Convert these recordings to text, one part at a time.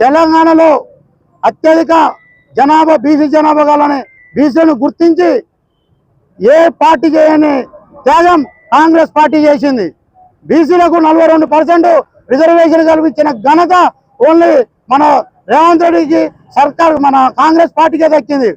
తెలంగాణలో అత్యధిక జనాభా బీసీ జనాభా గలని బీసీలను గుర్తించి ఏ పార్టీ చేయని త్యాగం కాంగ్రెస్ పార్టీ చేసింది. బీసీలకు నలభై రెండు పర్సెంట్ రిజర్వేషన్ కల్పించిన ఘనత ఓన్లీ మన రేవంత్ రెడ్డికి సర్కార్ మన కాంగ్రెస్ పార్టీకే దక్కింది.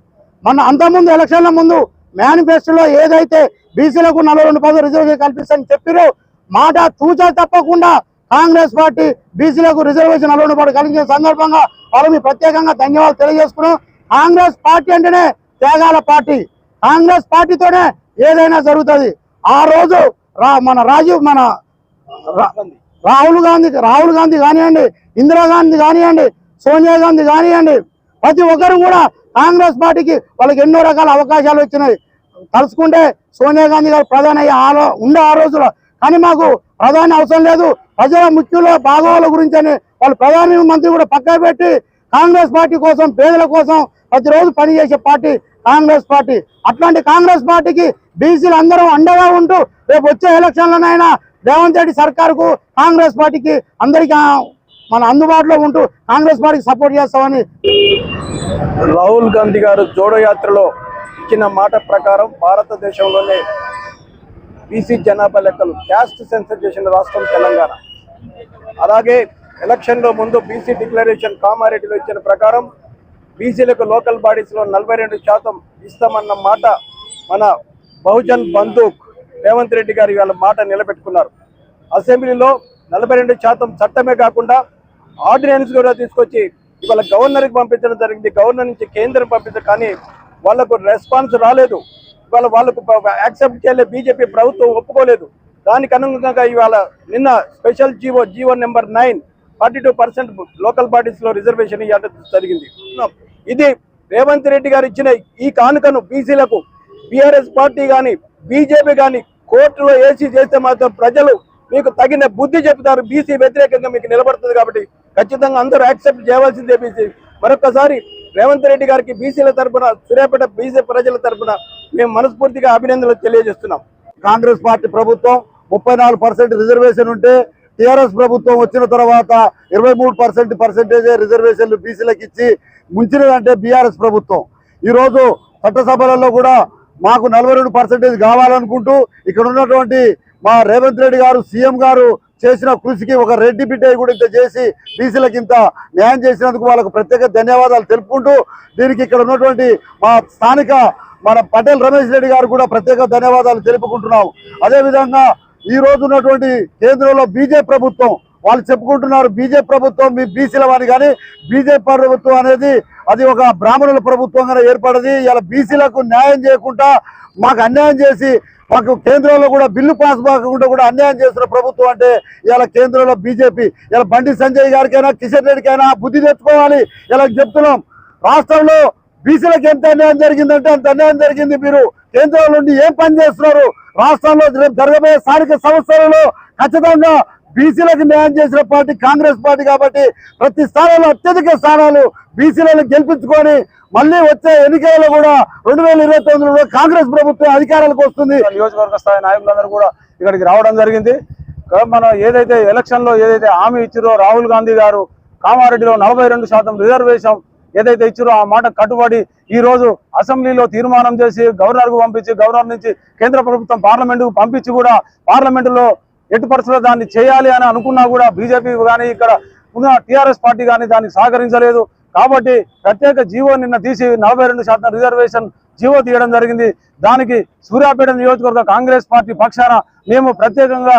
మన అంతకుముందు ఎలక్షన్ల ముందు మేనిఫెస్టోలో ఏదైతే బీసీలకు నలభై రెండు పర్సెంట్ రిజర్వేషన్ కల్పిస్తారని చెప్పారో మాట తూచా తప్పకుండా కాంగ్రెస్ పార్టీ బీసీలకు రిజర్వేషన్ అలవాటు రెండు పర్సెంట్ కలిగించిన సందర్భంగా వాళ్ళకి ప్రత్యేకంగా ధన్యవాదాలు తెలియజేసుకున్నాం. కాంగ్రెస్ పార్టీ అంటేనే త్యాగాల పార్టీ. కాంగ్రెస్ పార్టీతోనే ఏదైనా జరుగుతుంది. ఆ రోజు రా మన రాజీవ్ మన రా- రాహుల్ గాంధీ రాహుల్ గాంధీ కానివ్వండి ఇందిరాగాంధీ కానివ్వండి సోనియా గాంధీ కానివ్వండి ప్రతి ఒక్కరు కూడా కాంగ్రెస్ పార్టీకి వాళ్ళకి ఎన్నో రకాల అవకాశాలు వచ్చినాయి. తలుచుకుంటే సోనియా గాంధీ గారు ప్రధాని అయ్యే ఉండే ఆ రోజులో కానీ మాకు ప్రధాని అవసరం లేదు. ప్రజల ముఖ్యుల భాగవాల గురించి అని వాళ్ళు ప్రధాని మంత్రి కూడా పక్కన పెట్టి కాంగ్రెస్ పార్టీ కోసం పేదల కోసం ప్రతిరోజు పనిచేసే పార్టీ కాంగ్రెస్ పార్టీ. అట్లాంటి కాంగ్రెస్ పార్టీకి బీసీలు అందరూ అండగా ఉంటూ రేపు వచ్చే ఎలక్షన్లోనైనా రేవంత్ రెడ్డి సర్కార్కు కాంగ్రెస్ పార్టీకి అందరికీ మన అందుబాటులో ఉంటూ కాంగ్రెస్ పార్టీకి సపోర్ట్ చేస్తామని రాహుల్ గాంధీ గారు జోడో యాత్రలో ఇచ్చిన మాట ప్రకారం భారతదేశంలోనే బీసీ జనాభా లెక్కలు క్యాస్ట్ సెన్సర్ చేసిన రాష్ట్రం తెలంగాణ. అలాగే ఎలక్షన్లో ముందు బీసీ డిక్లరేషన్ కామారెడ్డిలో ఇచ్చిన ప్రకారం బీసీలకు లోకల్ బాడీస్లో నలభై రెండు శాతం ఇస్తామన్న మాట మన బహుజన్ బంధుక్ రేవంత్ రెడ్డి గారు ఇవాళ మాట నిలబెట్టుకున్నారు. అసెంబ్లీలో నలభై రెండు శాతం చట్టమే కాకుండా ఆర్డినెన్స్ కూడా తీసుకొచ్చి ఇవాళ గవర్నర్కి పంపించడం జరిగింది. గవర్నర్ నుంచి కేంద్రం పంపించడం కానీ వాళ్ళకు రెస్పాన్స్ రాలేదు. ఇవాళ వాళ్ళకు యాక్సెప్ట్ చేయలే బీజేపీ ప్రభుత్వం ఒప్పుకోలేదు. దానికి అనుగుణంగా ఇవాళ నిన్న special GO GO number nine forty two percent local బాడీస్లో reservation ఇవ్వడం జరిగింది. ఇది రేవంత్ రెడ్డి గారు ఇచ్చిన ఈ కానుకను బీసీలకు బీఆర్ఎస్ పార్టీ కానీ బీజేపీ కానీ కోర్టులో ఏసీ చేస్తే మాత్రం ప్రజలు మీకు తగిన బుద్ధి చెప్తారు బీసీ వ్యతిరేకంగా మీకు నిలబడుతుంది కాబట్టి ఖచ్చితంగా అందరూ యాక్సెప్ట్ చేయవలసిందే బీసీ. మరొకసారి రేవంత్ రెడ్డి గారికి బీసీల తరపున సూర్యాపేట బీసీ ప్రజల తరపున మేము మనస్ఫూర్తిగా అభినందనలు తెలియజేస్తున్నాం. కాంగ్రెస్ పార్టీ ప్రభుత్వం ముప్పై నాలుగు పర్సెంట్ రిజర్వేషన్ ఉంటే టిఆర్ఎస్ ప్రభుత్వం వచ్చిన తర్వాత ఇరవై మూడు పర్సెంట్ పర్సెంటేజ్ రిజర్వేషన్లు బీసీలకు ఇచ్చి ముంచినదంటే బీఆర్ఎస్ ప్రభుత్వం. ఈరోజు చట్టసభలలో కూడా మాకు నలభై రెండు పర్సెంటేజ్ కావాలనుకుంటూ ఇక్కడ ఉన్నటువంటి మా రేవంత్ రెడ్డి గారు సీఎం గారు చేసిన కృషికి ఒక రెడ్డి బిడ్డ కూడా ఇంత చేసి బీసీలకు ఇంత న్యాయం చేసినందుకు వాళ్ళకు ప్రత్యేక ధన్యవాదాలు తెలుపుకుంటూ దీనికి ఇక్కడ ఉన్నటువంటి మా స్థానిక మన పటేల్ రమేష్ రెడ్డి గారు కూడా ప్రత్యేక ధన్యవాదాలు తెలుపుకుంటున్నాం అదేవిధంగా ఈ రోజు ఉన్నటువంటి కేంద్రంలో బీజేపీ ప్రభుత్వం వాళ్ళు చెప్పుకుంటున్నారు బీజేపీ ప్రభుత్వం మీ బీసీల వారి కానీ బీజేపీ ప్రభుత్వం అనేది అది ఒక బ్రాహ్మణుల ప్రభుత్వంగా ఏర్పడది. ఇలా బీసీలకు న్యాయం చేయకుండా మాకు అన్యాయం చేసి మాకు కేంద్రంలో కూడా బిల్లు పాస్ కాకుండా కూడా అన్యాయం చేస్తున్న ప్రభుత్వం అంటే ఇలా కేంద్రంలో బీజేపీ. ఇలా బండి సంజయ్ గారికైనా కిషన్ రెడ్డికైనా బుద్ధి తెచ్చుకోవాలి. ఇలా చెప్తున్నాం. రాష్ట్రంలో బీసీలకు ఎంత అన్యాయం జరిగిందంటే అంత అన్యాయం జరిగింది మీరు. కేంద్రం నుండి ఏం పని చేస్తున్నారు? రాష్ట్రంలో జరగబోయే స్థానిక సంస్థలలో ఖచ్చితంగా బీసీలకు న్యాయం చేసిన పార్టీ కాంగ్రెస్ పార్టీ కాబట్టి ప్రతి స్థానంలో అత్యధిక స్థానాలు బీసీలను గెలిపించుకొని మళ్ళీ వచ్చే ఎన్నికలలో కూడా రెండు వేల ఇరవై తొమ్మిదిలో కాంగ్రెస్ ప్రభుత్వం అధికారాలకు వస్తుంది. నియోజకవర్గ స్థాయి నాయకులందరూ కూడా ఇక్కడికి రావడం జరిగింది. మనం మన ఏదైతే ఎలక్షన్లో ఏదైతే హామీ ఇచ్చారో రాహుల్ గాంధీ గారు కామారెడ్డిలో నలభై రెండు శాతం రిజర్వేషన్ ఏదైతే ఇచ్చారో ఆ మాట కట్టుబడి ఈ రోజు అసెంబ్లీలో తీర్మానం చేసి గవర్నర్కు పంపించి గవర్నర్ నుంచి కేంద్ర ప్రభుత్వం పార్లమెంట్కు పంపించి కూడా పార్లమెంటులో ఎట్టి పరిస్థితుల్లో దాన్ని చేయాలి అని అనుకున్నా కూడా బీజేపీ కానీ ఇక్కడ ఉన్న టీఆర్ఎస్ పార్టీ కానీ దాన్ని సహకరించలేదు. కాబట్టి ప్రత్యేక జీవో నిన్న తీసి నలభై రెండు శాతం రిజర్వేషన్ జీవో తీయడం జరిగింది. దానికి సూర్యాపేట నియోజకవర్గ కాంగ్రెస్ పార్టీ పక్షాన మేము ప్రత్యేకంగా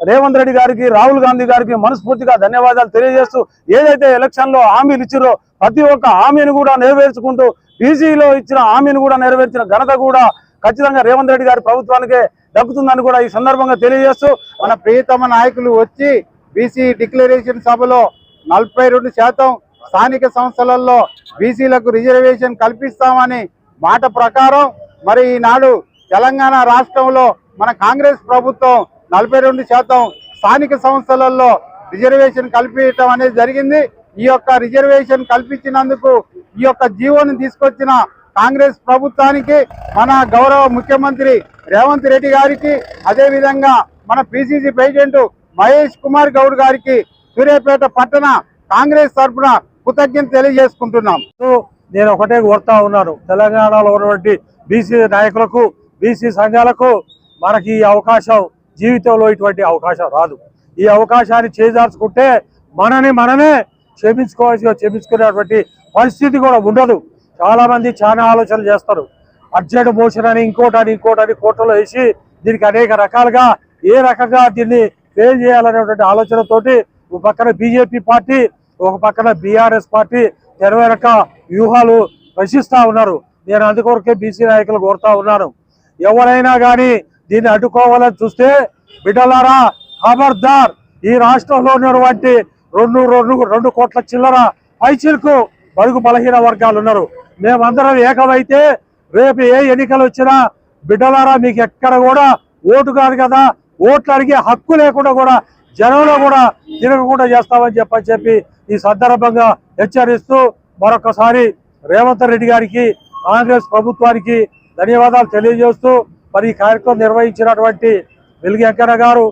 రేవంత్ రెడ్డి గారికి రాహుల్ గాంధీ గారికి మనస్ఫూర్తిగా ధన్యవాదాలు తెలియజేస్తూ ఏదైతే ఎలక్షన్లో హామీలు ఇచ్చారో ప్రతి ఒక్క హామీని కూడా నెరవేర్చుకుంటూ బీసీలో ఇచ్చిన హామీని కూడా నెరవేర్చిన ఘనత కూడా ఖచ్చితంగా రేవంత్ రెడ్డి గారి ప్రభుత్వానికే దక్కుతుందని కూడా ఈ సందర్భంగా తెలియజేస్తూ మన ప్రియతమ నాయకులు వచ్చి బీసీ డిక్లరేషన్ సభలో నలభై రెండు శాతం స్థానిక సంస్థలలో బీసీలకు రిజర్వేషన్ కల్పిస్తామని మాట ప్రకారం మరి ఈనాడు తెలంగాణ రాష్ట్రంలో మన కాంగ్రెస్ ప్రభుత్వం నలభై రెండు శాతం స్థానిక సంస్థలలో రిజర్వేషన్ కల్పించడం అనేది జరిగింది. ఈ యొక్క రిజర్వేషన్ కల్పించినందుకు ఈ యొక్క జీవోని తీసుకొచ్చిన కాంగ్రెస్ ప్రభుత్వానికి మన గౌరవ ముఖ్యమంత్రి రేవంత్ రెడ్డి గారికి అదేవిధంగా మన పిసిసి ప్రెసిడెంట్ మహేష్ కుమార్ గౌడ్ గారికి సూర్యాపేట పట్టణ కాంగ్రెస్ తరఫున కృతజ్ఞత తెలియజేసుకుంటున్నాం. నేను ఒకటే కోరుతా ఉన్నాను. తెలంగాణలో ఉన్నటువంటి బీసీ నాయకులకు బీసీ సంఘాలకు మనకి ఈ అవకాశం జీవితంలో ఇటువంటి అవకాశం రాదు. ఈ అవకాశాన్ని చేజార్చుకుంటే మనని మనమే క్షమించుకోవాల్సి క్షమించుకునేటువంటి పరిస్థితి కూడా ఉండదు. చాలామంది చాలా ఆలోచనలు చేస్తారు. అర్జెంట్ మోషన్ అని ఇంకోటి అని ఇంకోటి అని కోర్టులో వేసి దీనికి అనేక రకాలుగా ఏ రకంగా దీన్ని ఫెయిల్ చేయాలనేటువంటి ఆలోచనతోటి ఒక పక్కన బీజేపీ పార్టీ ఒక పక్కన బీఆర్ఎస్ పార్టీ ఇరవై రకాల వ్యూహాలు రచిస్తూ ఉన్నారు. నేను అందుకొరకే బీసీ నాయకులు కోరుతా ఉన్నాను. ఎవరైనా కానీ దీన్ని అడ్డుకోవాలని చూస్తే బిడ్డలారా ఖబర్దార్. ఈ రాష్ట్రంలో ఉన్నటువంటి రెండు రెండు రెండు కోట్ల చిల్లర పైచిలకు బడుగు బలహీన వర్గాలు ఉన్నారు. మేమందరం ఏకమైతే రేపు ఏ ఎన్నికలు వచ్చినా బిడ్డలారా మీకు ఎక్కడ కూడా ఓటు కాదు కదా. ఓట్లు అడిగే హక్కు లేకుండా కూడా జనంలో కూడా తిరగకుండా చేస్తామని చెప్పని చెప్పి ఈ సందర్భంగా హెచ్చరిస్తూ మరొకసారి రేవంత్ రెడ్డి గారికి కాంగ్రెస్ ప్రభుత్వానికి ధన్యవాదాలు తెలియజేస్తూ మరి ఈ కార్యక్రమం నిర్వహించినటువంటి వెలుగు వెంకన్న గారు